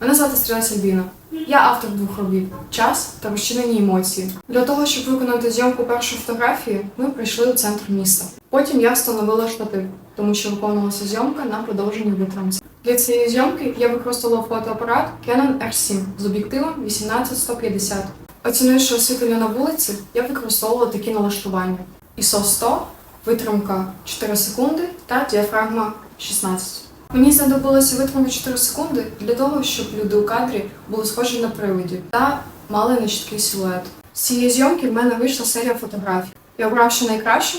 Мене звати Стрілець Альбіна. Я автор двох робіт час та розчинені емоції. Для того, щоб виконати зйомку першої фотографії, ми прийшли у центр міста. Потім я встановила штатив, тому що виконувалася зйомка на продовженій витримці. Для цієї зйомки я використовувала фотоапарат Canon R7 з об'єктивом 18150. Оцінивши освітлення на вулиці, я використовувала такі налаштування: ISO 100, витримка 4 секунди та діафрагма 16. Мені знадобилося витримати 4 секунди для того, щоб люди у кадрі були схожі на привиді та мали нечіткий силует. З цієї зйомки в мене вийшла серія фотографій. І обравши найкращу,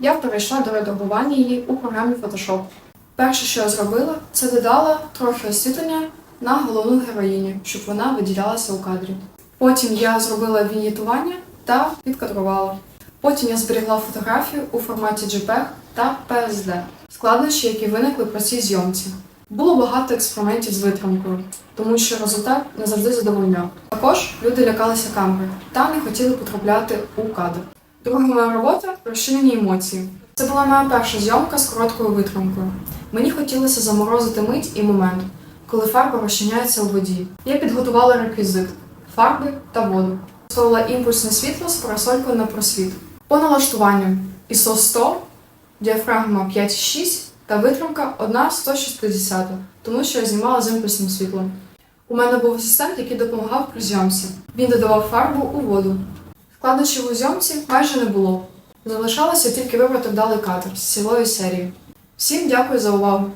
я перейшла до редагування її у програмі Photoshop. Перше, що я зробила, це додала трохи освітлення на головну героїню, щоб вона виділялася у кадрі. Потім я зробила вінітування та підкадрувала. Потім я зберігла фотографію у форматі JPEG та PSD. Складнощі, які виникли при цій зйомці. Було багато експериментів з витримкою, тому що результат не завжди задовольняв. Також люди лякалися камери та не хотіли потрапляти у кадр. Друга моя робота розчинені емоції. Це була моя перша зйомка з короткою витримкою. Мені хотілося заморозити мить і момент, коли фарба розчиняється у воді. Я підготувала реквізит фарби та воду. Використовувала імпульсне світло з парасолькою на просвіт. По налаштуванням ISO 100, діафрагма 5,6 та витримка 1,160, тому що я знімала з імпульсним світлом. У мене був асистент, який допомагав при зйомці. Він додавав фарбу у воду. Складнощів у зйомці майже не було. Залишалося тільки вибрати вдалий кадр з цілої серії. Всім дякую за увагу!